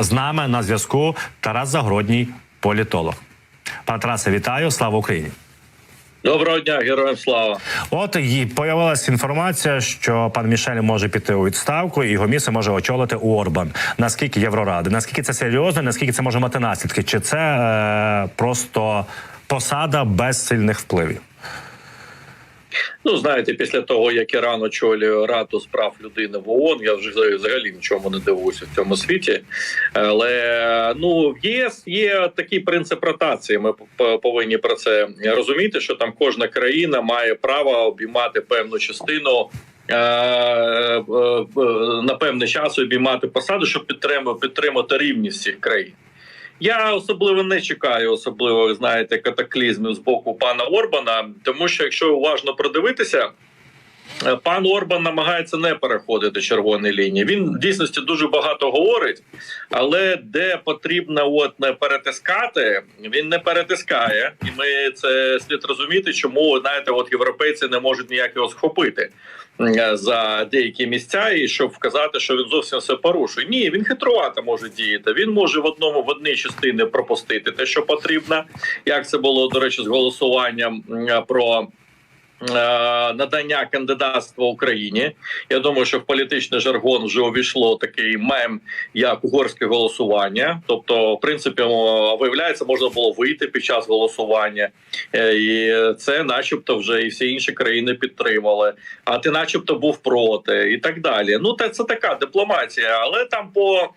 з нами на зв'язку Тарас Загородній, політолог. Пане Тарасе, вітаю! Слава Україні! Доброго дня, героям слава. От і появилася інформація, що пан Мішель може піти у відставку, і його місце може очолити Орбан. Наскільки Євроради? Наскільки це серйозно? Наскільки це може мати наслідки? Чи це е, просто посада без сильних впливів? Ну знаєте, після того як Іран очолює Раду з прав людини в ООН, я вже взагалі нічому не дивуюся в цьому світі. Але ну в ЄС є такий принцип ротації. Ми повинні про це розуміти, що там кожна країна має право обіймати певну частину. е, е, е, На певний час обіймати посаду, щоб підтримати, підтримати рівність всіх країн. Я особливо не чекаю, особливо знаєте, катаклізмів з боку пана Орбана, тому що якщо уважно продивитися. Е, Пан Орбан намагається не переходити червоні лінії. Він в дійсності дуже багато говорить, але де потрібно от не перетискати, він не перетискає, і ми це слід розуміти, чому знаєте, от європейці не можуть ніяк його схопити е, за деякі місця, і щоб вказати, що він зовсім все порушує. Ні, він хитрувато може діяти. Він може в одному в одній частині пропустити те, що потрібно. Як це було до речі, з голосуванням про. Е, Надання кандидатства Україні. Я думаю, що в політичний жаргон вже увійшло такий мем, як угорське голосування. Тобто, в принципі, виявляється, можна було вийти під час голосування, Е, і це, начебто, вже і всі інші країни підтримали. А ти, начебто, був проти, і так далі. Ну, це така дипломатія, але там по.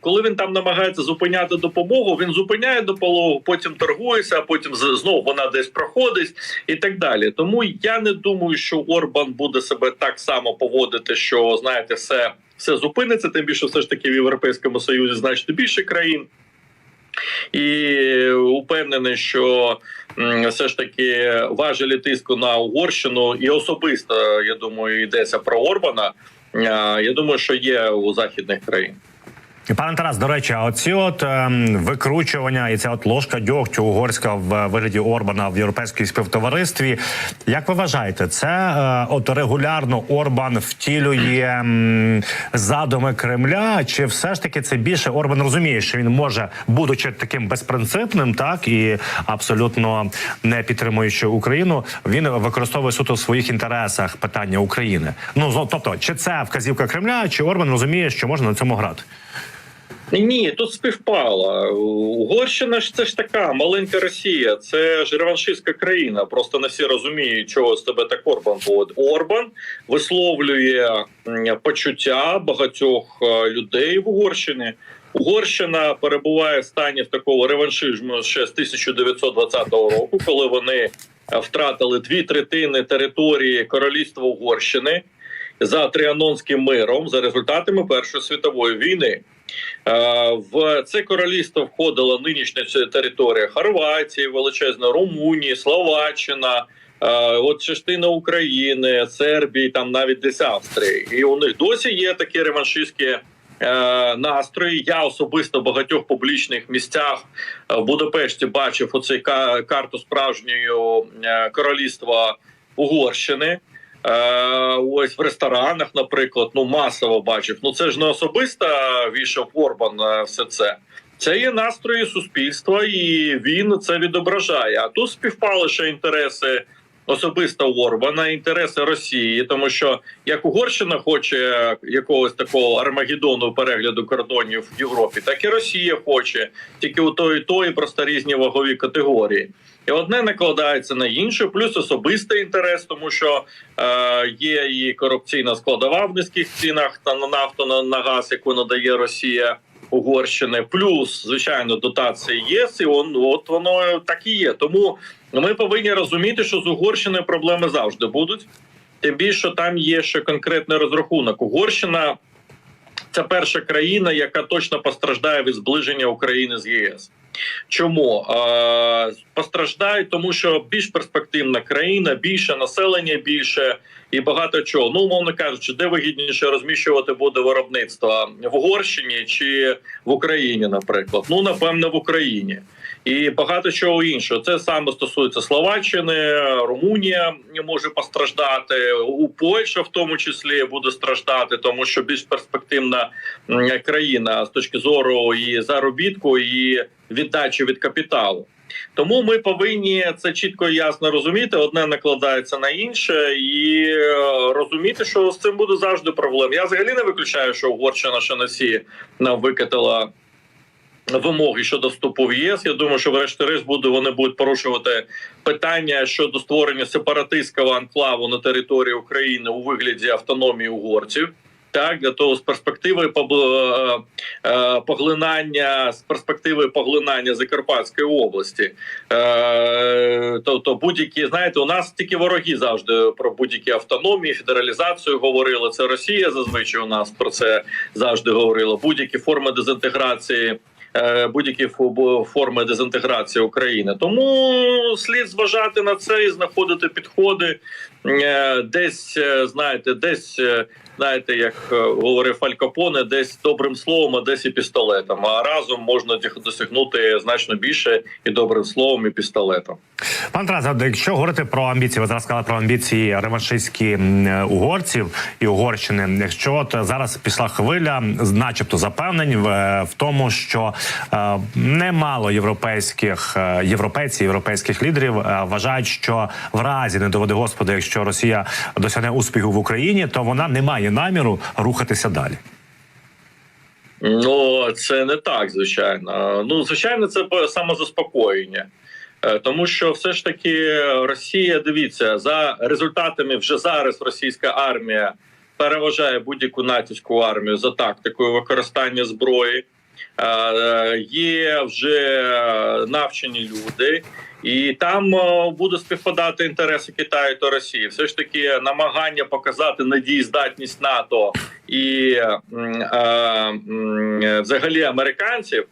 Коли він там намагається зупиняти допомогу, він зупиняє допомогу, потім торгується, а потім знову вона десь проходить і так далі. Тому я не думаю, що Орбан буде себе так само поводити, що знаєте, все, все зупиниться. Тим більше, все ж таки в Європейському Союзі значно більше країн. І упевнений, що все ж таки важелі тиску на Угорщину, і особисто я думаю, йдеться про Орбана. Я думаю, що є у західних країн. Пане Тарас, до речі, оці от ем, викручування і ця от ложка дьогтю угорська в вигляді Орбана в європейському співтоваристві. Як ви вважаєте, це е, от регулярно Орбан втілює м, задуми Кремля? Чи все ж таки це більше Орбан розуміє, що він може, будучи таким безпринципним, так і абсолютно не підтримуючи Україну, він використовує суто в своїх інтересах питання України? Ну тобто, чи це вказівка Кремля, чи Орбан розуміє, що можна на цьому грати? Ні, тут співпало. Угорщина ж це ж така маленька Росія, це ж реваншистська країна. Просто не всі розуміють, чого з тебе так Орбан поводить. Орбан висловлює почуття багатьох е, людей в Угорщині. Угорщина перебуває в стані такого реваншизму ще з 1920 року, коли вони е, втратили дві третини території королівства Угорщини за Тріанонським миром за результатами Першої світової війни. Е, В це королівство входила нинішня територія Хорватії, величезна Румунії, Словаччина, е, от частина України, Сербії, там навіть десь Австрії. І у них досі є такі реваншистські е, настрої. Я особисто в багатьох публічних місцях в Будапешті бачив оцей карту справжнього е, королівства Угорщини. Е, ось в ресторанах, наприклад, ну масово бачив. Ну це ж не особисто вішав Орбан е, все це. Це є настрої суспільства, і він це відображає. А тут співпали ще інтереси особисто Орбана, інтереси Росії, тому що як Угорщина хоче якогось такого армагеддону перегляду кордонів в Європі, так і Росія хоче. Тільки у той і той просто різні вагові категорії. І одне накладається на інше, плюс особистий інтерес, тому що е, є і корупційна складова в низьких цінах та на нафту на, на газ, яку надає Росія Угорщини, плюс звичайно дотації ЄС, і он от воно так і є. Тому ми повинні розуміти, що з Угорщиною проблеми завжди будуть. Тим більше там є ще конкретний розрахунок. Угорщина це перша країна, яка точно постраждає від зближення України з ЄС. Чому постраждають? Тому що більш перспективна країна, більше населення, більше і багато чого. Ну, умовно кажучи, де вигідніше розміщувати буде виробництво в Угорщині чи в Україні, наприклад. Ну напевно, в Україні. І багато чого іншого. Це саме стосується Словаччини, Румунія може постраждати, у Польща в тому числі буде страждати, тому що більш перспективна країна з точки зору і заробітку, і віддачі від капіталу. Тому ми повинні це чітко і ясно розуміти. Одне накладається на інше, і е, розуміти, що з цим буде завжди проблем. Я взагалі не виключаю, що Угорщина ще на нам викатила вимоги щодо вступу в ЄС. Я думаю, що врешті-решт буде вони будуть порушувати питання щодо створення сепаратистського анклаву на території України у вигляді автономії угорців. Так, для того з перспективи е, е, поглинання з перспективи поглинання Закарпатської області, е, тобто будь-які знаєте, у нас тільки вороги завжди про будь-які автономії, федералізацію говорили. Це Росія зазвичай у нас про це завжди говорила. Будь-які форми дезінтеграції будь-які форми дезінтеграції України. Тому слід зважати на це і знаходити підходи десь, знаєте, десь. Е, Знаєте, як е, говорив Аль Капоне, десь добрим словом, а десь і пістолетом. А разом можна досягнути значно більше і добрим словом, і пістолетом. Пан Тарас, якщо говорити про амбіції, ви зараз сказали про амбіції реваншистські угорців і Угорщини. Якщо от зараз пішла хвиля, начебто запевнень в, в тому, що е, немало європейських е, європейців, європейських лідерів е, вважають, що в разі не доведе Господи, якщо Росія досягне успіху в Україні, то вона не має наміру рухатися далі. Ну це не так, звичайно. Ну звичайно, це самозаспокоєння. Е, Тому що все ж таки Росія, дивіться, за результатами вже зараз російська армія переважає будь-яку натівську армію за тактикою використання зброї. Е, Є вже навчені люди, і там е, буде співпадати інтереси Китаю та Росії. Все ж таки намагання показати надієздатність НАТО і е, взагалі американців.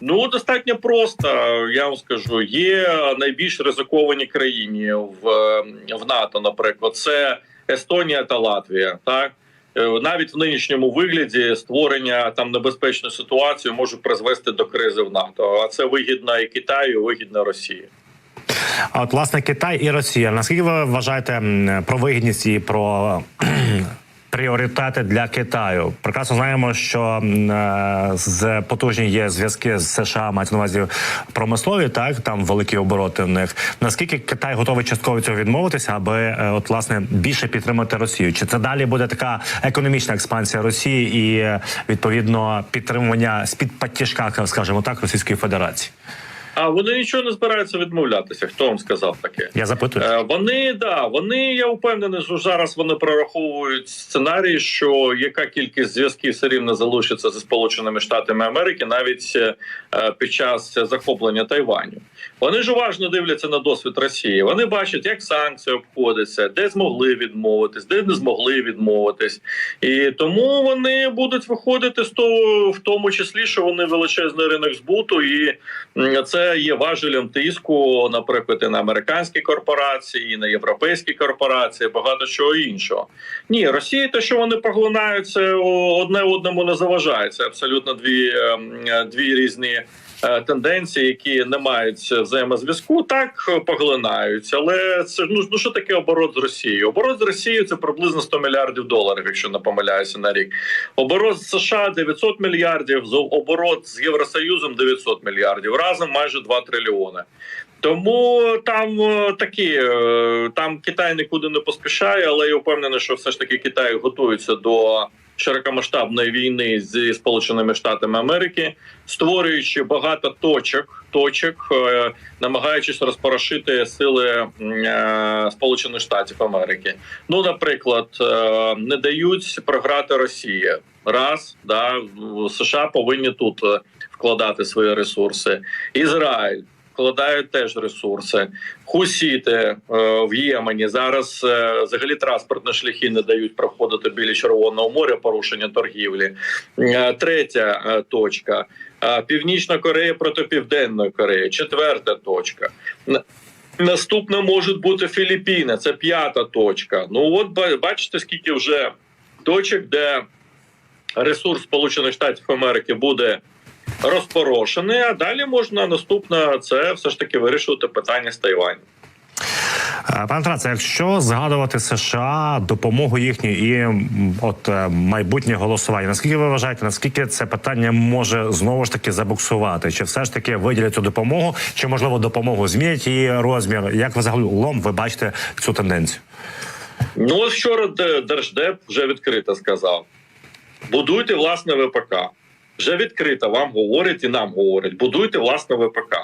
Ну достатньо просто. Я вам скажу, є найбільш ризиковані країни в, в НАТО. Наприклад, це Естонія та Латвія. Так навіть в нинішньому вигляді створення там небезпечної ситуації може призвести до кризи в НАТО. А це вигідно і Китаю, і вигідно Росії. А от власне Китай і Росія. Наскільки ви вважаєте про вигідність і про пріоритети для Китаю? Прекрасно знаємо, що е, з потужні є зв'язки з США, мають на увазі промислові, так там великі обороти в них. Наскільки Китай готовий частково цього відмовитися, аби е, от власне більше підтримати Росію? Чи це далі буде така економічна експансія Росії і відповідно підтримування з під патіжка, скажімо так, Російської Федерації? А вони нічого не збираються відмовлятися. Хто вам сказав таке? Я запитую. Е, Вони да, вони я впевнений, що зараз вони прораховують сценарій, що яка кількість зв'язків все рівно залишиться зі Сполученими Штатами Америки навіть е, під час захоплення Тайваню. Вони ж уважно дивляться на досвід Росії. Вони бачать, як санкції обходяться, де змогли відмовитись, де не змогли відмовитись, і тому вони будуть виходити з того, в тому числі, що вони величезний ринок збуту, і м, є важелем тиску, наприклад, і на американські корпорації, і на європейські корпорації, багато чого іншого. Ні, Росія, те, що вони поглинають, це одне одному не заважає. Це абсолютно дві, ем, дві різні. Е, Тенденції, які не мають взаємозв'язку, так е, поглинають. Але це ну, ну що таке оборот з Росією? Оборот з Росією це приблизно 100 мільярдів доларів, якщо не помиляюся на рік. Оборот з США 900 мільярдів, оборот з Євросоюзом 900 мільярдів. Разом майже 2 трильйони. Тому там е, такі там Китай нікуди не поспішає, але я впевнений, що все ж таки Китай готується до широкомасштабної війни зі Сполученими Штатами Америки, створюючи багато точок, точок, е, намагаючись розпорошити сили е, Сполучених Штатів Америки. Ну, наприклад, е, не дають програти Росії. Раз да США повинні тут вкладати свої ресурси. Ізраїль вкладають теж ресурси. Хусіти е, в Ємені зараз е, взагалі транспортні шляхи не дають проходити біля Червоного моря, порушення торгівлі. Е, Третя точка. Північна Корея проти Південної Кореї. Четверта точка. Наступна можуть бути Філіппіни, це п'ята точка. Ну от бачите, скільки вже точок, де ресурс Сполучених Штатів Америки буде розпорошений. А далі можна наступна це все ж таки вирішувати питання з Тайванем. Е, Пане Тарасе, якщо згадувати США, допомогу їхню і от е, майбутнє голосування, наскільки ви вважаєте, наскільки це питання може знову ж таки забуксувати? Чи все ж таки виділять цю допомогу, чи можливо допомогу змінять її розмір? Як ви загалом ви бачите цю тенденцію? Ну от вчора Держдеп вже відкрито сказав: будуйте власне ВПК. Вже відкрито вам говорять і нам говорять: будуйте власне ВПК.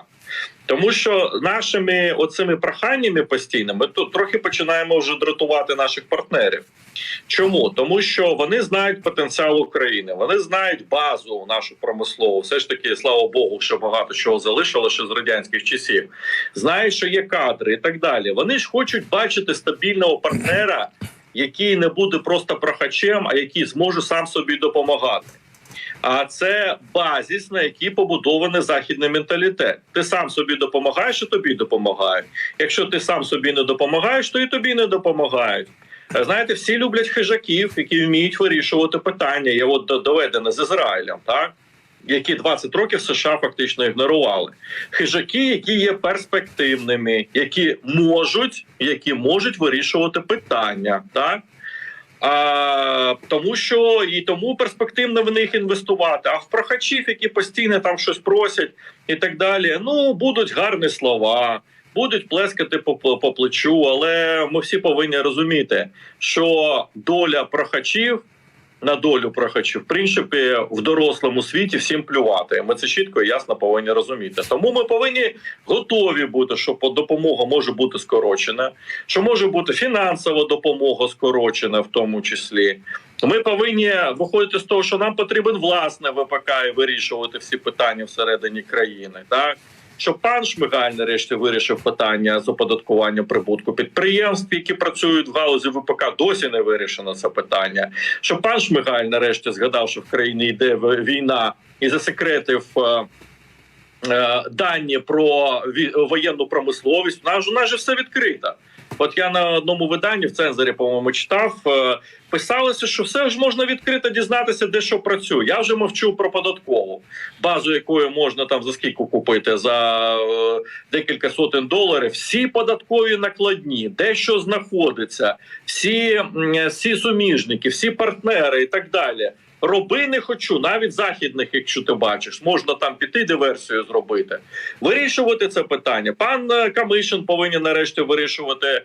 Тому що нашими оцими проханнями постійними тут трохи починаємо вже дратувати наших партнерів. Чому? Тому що вони знають потенціал України, вони знають базу нашу промислову. Все ж таки, слава Богу, що багато чого залишилося ще з радянських часів. Знають, що є кадри і так далі. Вони ж хочуть бачити стабільного партнера, який не буде просто прохачем, а який зможе сам собі допомагати. А це базіс, на якій побудований західний менталітет. Ти сам собі допомагаєш, і тобі допомагають. Якщо ти сам собі не допомагаєш, то і тобі не допомагають. Е, Знаєте, всі люблять хижаків, які вміють вирішувати питання. Є от до- доведено з Ізраїлем, так які 20 років США фактично ігнорували. Хижаки, які є перспективними, які можуть, які можуть вирішувати питання, так. А, тому що і тому перспективно в них інвестувати. А в прохачів, які постійно там щось просять і так далі, ну будуть гарні слова, будуть плескати по, по, по плечу, але ми всі повинні розуміти, що доля прохачів. На долю прохачів, в принципі, в дорослому світі всім плювати. Ми це чітко і ясно повинні розуміти. Тому ми повинні готові бути, що по- допомога може бути скорочена, що може бути фінансова допомога скорочена, в тому числі. Ми повинні виходити з того, що нам потрібен власне ВПК і вирішувати всі питання всередині країни. Так щоб пан Шмигаль нарешті вирішив питання з оподаткування прибутку підприємств, які працюють в галузі ВПК, досі не вирішено це питання. Щоб пан Шмигаль нарешті згадав, що в країні йде війна і засекретив. е, е, Дані про воєнну промисловість у ж- нас же все відкрито. От я на одному виданні в цензорі, по-моєму, читав. Писалося, що все ж можна відкрито дізнатися, де що працює. Я вже мовчу про податкову базу, якою можна там за скільки купити за е, декілька сотень доларів. Всі податкові накладні, де що знаходиться, всі, всі суміжники, всі партнери і так далі. Роби не хочу, навіть західних, якщо ти бачиш, можна там піти диверсію зробити. Вирішувати це питання. Пан е, Камишин повинен нарешті вирішувати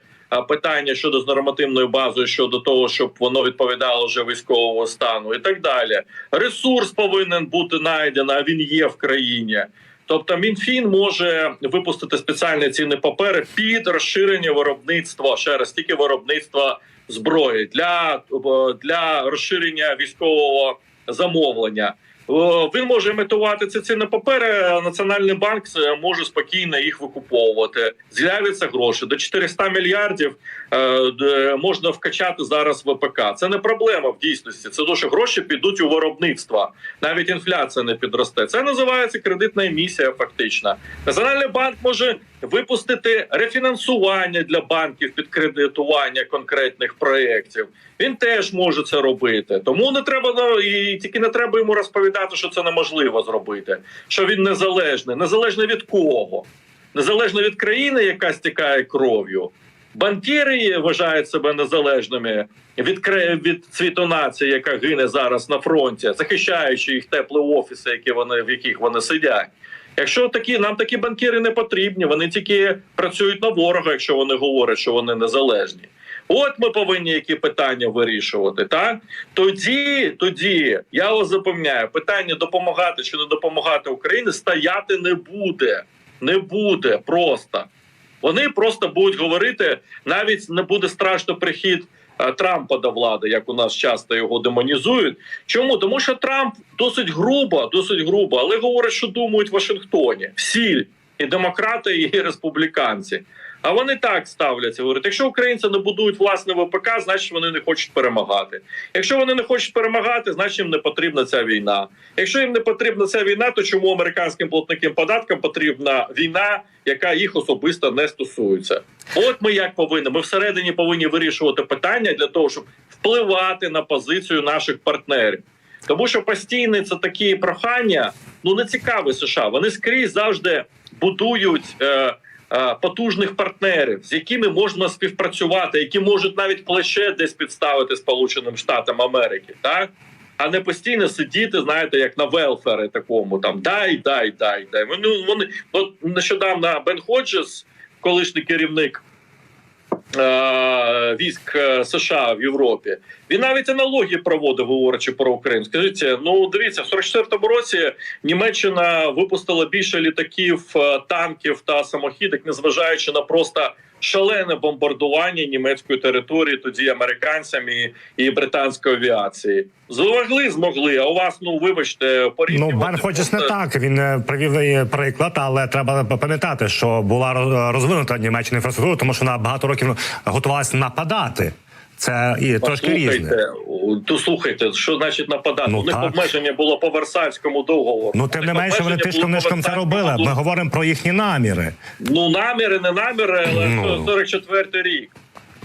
питання щодо з нормативною базою, щодо того, щоб воно відповідало вже військового стану, і так далі. Ресурс повинен бути знайдений, а він є в країні. Тобто Мінфін може випустити спеціальні цінні папери під розширення виробництва ще раз тільки виробництва зброї для, для розширення військового замовлення. О, Він може імітувати ці цінні папери. а Національний банк е, може спокійно їх викуповувати. З'являться гроші до 400 мільярдів. е, Можна вкачати зараз в ВПК. Це не проблема в дійсності. Це що гроші підуть у виробництво. Навіть інфляція не підросте. Це називається кредитна емісія. Фактично, національний банк може випустити рефінансування для банків під кредитування конкретних проєктів. Він теж може це робити. Тому не треба ну, і тільки не треба йому розповідати, що це неможливо зробити. Що він незалежний, незалежний від кого? Незалежно від країни, яка стікає кров'ю. Банкіри вважають себе незалежними від від цвіту нації, яка гине зараз на фронті, захищаючи їх теплі офіси, які вони в яких вони сидять. Якщо такі нам такі банкіри не потрібні, вони тільки працюють на ворога, якщо вони говорять, що вони незалежні. От ми повинні які питання вирішувати. Так тоді, тоді я вас запевняю, питання допомагати чи не допомагати Україні стояти не буде. Не буде просто. Вони просто будуть говорити, навіть не буде страшно прихід Трампа до влади, як у нас часто його демонізують. Чому? Тому що Трамп досить грубо, досить грубо, але говорить, що думають в Вашингтоні. Всі і демократи, і республіканці. А вони так ставляться. Говорять, якщо українці не будують власне ВПК, значить вони не хочуть перемагати. Якщо вони не хочуть перемагати, значить їм не потрібна ця війна. Якщо їм не потрібна ця війна, то чому американським платникам податкам потрібна війна, яка їх особисто не стосується? От ми як повинні. Ми всередині повинні вирішувати питання для того, щоб впливати на позицію наших партнерів. Тому що постійно це такі прохання, ну не цікаві США. Вони скрізь завжди будують е, потужних партнерів, з якими можна співпрацювати, які можуть навіть плече десь підставити Сполученим Штатам Америки, так а не постійно сидіти, знаєте, як на велфери такому там дай, дай, дай, дай. Вони вони от нещодавно Бен Ходжес, колишній керівник е, військ е, США в Європі. Він навіть аналогії проводив, говорячи про Україну. Скажіть, ну дивіться, в 44-му році Німеччина випустила більше літаків, е, танків та самохідок, незважаючи на просто шалене бомбардування німецької території, тоді американцями і британської авіації. Змогли, змогли. А у вас, ну вибачте, Ну, порівнювати Бен Ходжес не так. Він е, привів приклад, але треба пам'ятати, що була роз- розвинута Німеччина інфраструктура, тому що вона багато років готувалася нападати. Це і трошки різне. То слухайте, що значить нападати? Ну, У них так. обмеження було по Версальському договору. Ну тим не менше, вони тишком нишком це робили. Ми говоримо про їхні наміри. Ну наміри, не наміри, але Ну. 44 рік.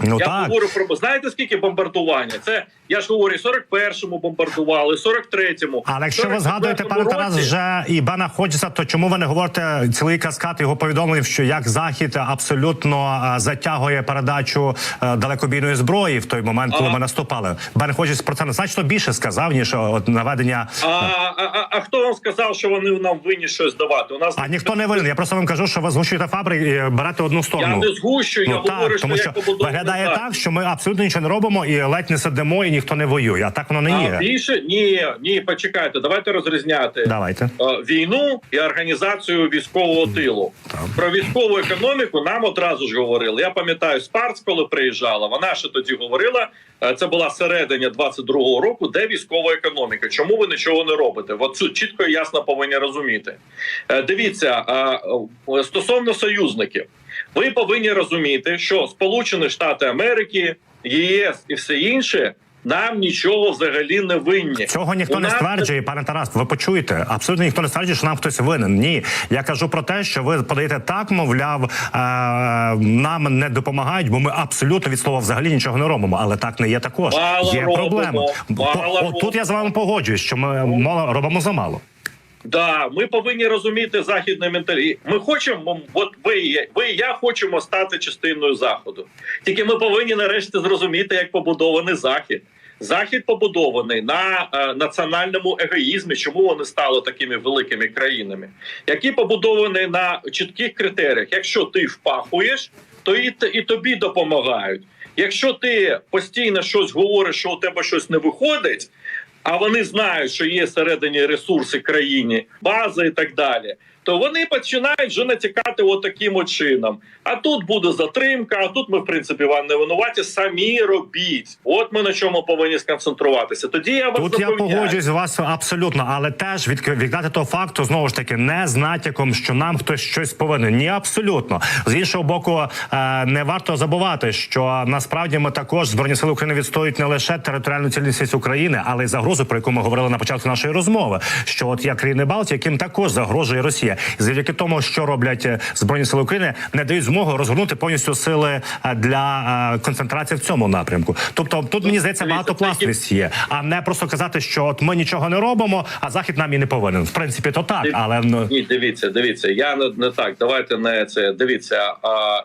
Ну я так. говорю про знаєте скільки бомбардування? Це я ж говорю, 41-му бомбардували, 43-му. Але якщо ви згадуєте, пане 44-му Тарас, вже і Бена Ходжеса, то чому ви не говорите цілий каскад його повідомлень, що як Захід абсолютно е, затягує передачу е, далекобійної зброї в той момент, коли Ага. ми наступали? Бен Ходжес про це значно більше сказав ніж от наведення. А, а, а, а хто вам сказав, що вони нам винні щось давати? У нас А ніхто не винен. Я просто вам кажу, що ви згущуєте фабрики і берете одну сторону. я не згущую, я Ну говорю, так, тому що як побудований виглядає Захід. так, що ми абсолютно нічого не робимо і ледь не сидимо, і ніхто не воює. А так воно не А є. більше ні, ні, почекайте, давайте розрізняти. Давайте. е, війну і організацію військового тилу. Так. Про військову економіку нам одразу ж говорили. Я пам'ятаю, Спарц, коли приїжджала, вона ще тоді говорила. е, Це була серединя 22-го року, де військова економіка. Чому ви нічого не робите? От це чітко і ясно повинні розуміти. Е, Дивіться, стосовно союзників, ви повинні розуміти, що Сполучені Штати Америки, ЄС і все інше нам нічого взагалі не винні. Цього ніхто У не нас стверджує, пане Тарас. Ви почуєте? Абсолютно ніхто не стверджує, що нам хтось винен. Ні, я кажу про те, що ви подаєте так, мовляв, е, нам не допомагають, бо ми абсолютно від слова взагалі нічого не робимо. Але так не є також. Мало є робимо, проблема. мало По- о, тут я з вами погоджуюсь, що ми мало робимо замало. Да, ми повинні розуміти західний менталітет. Ми хочемо, от ви, і ви і я хочемо стати частиною заходу. Тільки ми повинні нарешті зрозуміти, як побудований захід. Захід побудований на е, національному егоїзмі. Чому вони стали такими великими країнами? Які побудовані на чітких критеріях. Якщо ти впахуєш, то і, і тобі допомагають. Якщо ти постійно щось говориш, що у тебе щось не виходить, а вони знають, що є всередині ресурси країні, бази і так далі. То вони починають вже натякати от таким от чином. А тут буде затримка, а тут ми, в принципі, вам не винуваті. Самі робіть. От ми на чому повинні сконцентруватися. Тоді я вас Тут я погоджуюсь з вас абсолютно, але теж від, віддати того факту знову ж таки не з натяком, що нам хтось щось повинен. Ні, абсолютно. З іншого боку, е, не варто забувати, що насправді ми також збройні сили України відстоюють не лише територіальну цілісність України, але й загрозу, про яку ми говорили на початку нашої розмови. Що от є країни Балтії, яким також загрожує Росія, і завдяки тому, що роблять е, збройні сили України, не дають змогу розгорнути повністю сили е, для е, концентрації в цьому напрямку. Тобто, тут мені здається дивіться, багатопластовість є, а не просто казати, що от ми нічого не робимо, а захід нам і не повинен. В принципі, то так, але ну Ні, дивіться, дивіться. Я не, не так. Давайте не це. Дивіться. А,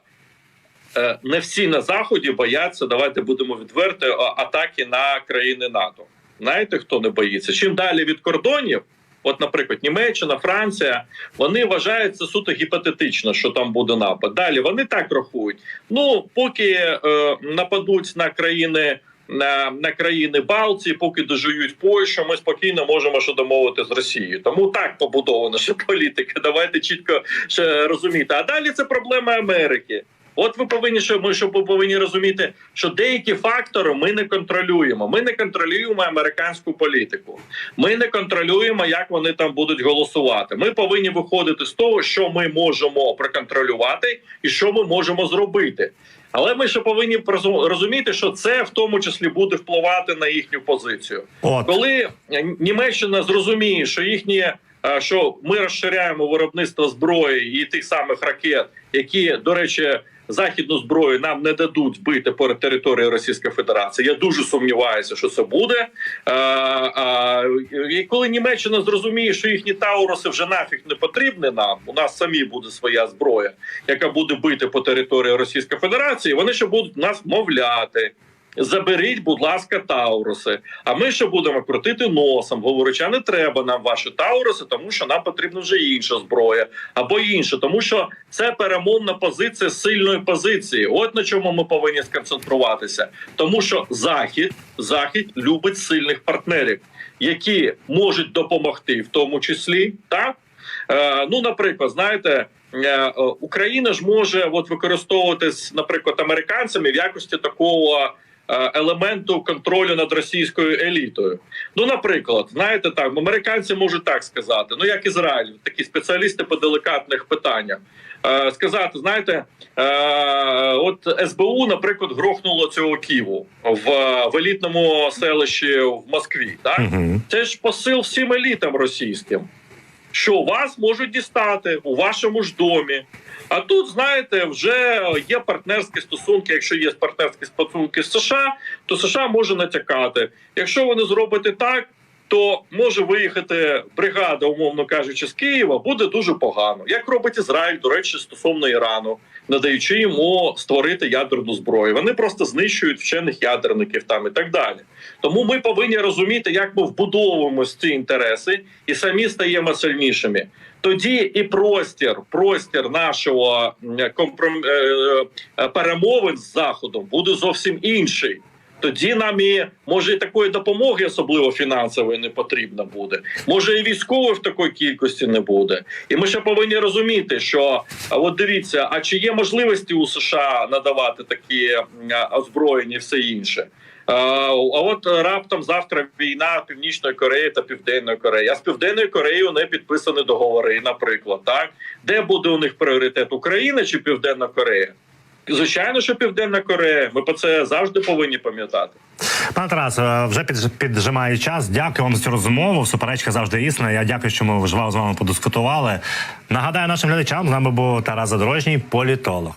не всі на заході бояться. Давайте будемо відверти атаки на країни НАТО. Знаєте, хто не боїться? Чим далі від кордонів, от, наприклад, Німеччина, Франція, вони вважають це суто гіпотетично, що там буде напад. Далі вони так рахують. Ну поки е, нападуть на країни. На, на країни Балтії, поки дожують Польщу, ми спокійно можемо що домовити з Росією. Тому так побудована ще політика. Давайте чітко ще розуміти. А далі це проблема Америки. От ви повинні, що ми що повинні розуміти, що деякі фактори ми не контролюємо. Ми не контролюємо американську політику. Ми не контролюємо, як вони там будуть голосувати. Ми повинні виходити з того, що ми можемо проконтролювати і що ми можемо зробити. Але ми ще повинні розуміти, що це в тому числі буде впливати на їхню позицію. От Коли е, Німеччина зрозуміє, що їхні е, що ми розширяємо виробництво зброї і тих самих ракет, які, до речі, західну зброю нам не дадуть бити по території Російської Федерації. Я дуже сумніваюся, що це буде. Е, І коли Німеччина зрозуміє, що їхні тауроси вже нафіг не потрібні нам, у нас самі буде своя зброя, яка буде бити по території Російської Федерації. Вони ще будуть нас мовляти. Заберіть, будь ласка, тауруси. А ми ще будемо крутити носом, говорячи, а не треба нам ваші тауруси, тому що нам потрібна вже інша зброя або інше, тому що це перемовна позиція сильної позиції. От на чому ми повинні сконцентруватися, тому що захід захід любить сильних партнерів, які можуть допомогти, в тому числі так. Е, ну, наприклад, знаєте, е, Україна ж може от використовуватись, наприклад, американцями в якості такого елементу контролю над російською елітою. Ну, наприклад, знаєте, так американці можуть так сказати, ну як Ізраїль, такі спеціалісти по делікатних питаннях. Е, сказати, знаєте, е, от СБУ, наприклад, грохнуло цього Києву в, в елітному селищі в Москві. Так угу. це ж посил всім елітам російським, що вас можуть дістати у вашому ж домі. А тут, знаєте, вже є партнерські стосунки. Якщо є партнерські стосунки з США, то США може натякати. Якщо вони зробите так, то може виїхати бригада, умовно кажучи, з Києва, буде дуже погано. Як робить Ізраїль, до речі, стосовно Ірану, надаючи йому створити ядерну зброю. Вони просто знищують вчених ядерників там і так далі. Тому ми повинні розуміти, як ми вбудовуємо ці інтереси і самі стаємо сильнішими. Тоді і простір, простір нашого компром... е, е, перемовин з заходом буде зовсім інший. Тоді нам і може і такої допомоги, особливо фінансової, не потрібно буде. Може, і військової в такій кількості не буде. І ми ще повинні розуміти, що от дивіться, а чи є можливості у США надавати такі озброєння і все інше? А от раптом завтра війна Північної Кореї та Південної Кореї. А з Південною Кореєю не підписані договори, наприклад, так де буде у них пріоритет Україна чи Південна Корея? Звичайно, що Південна Корея. Ми про це завжди повинні пам'ятати. Пане Тарас, е, вже під, піджимає час. Дякую вам за цю розмову. Суперечка завжди існа. Я дякую, що ми вживав з вами подискутували. Нагадаю нашим глядачам, з нами був Тарас Задорожній, політолог.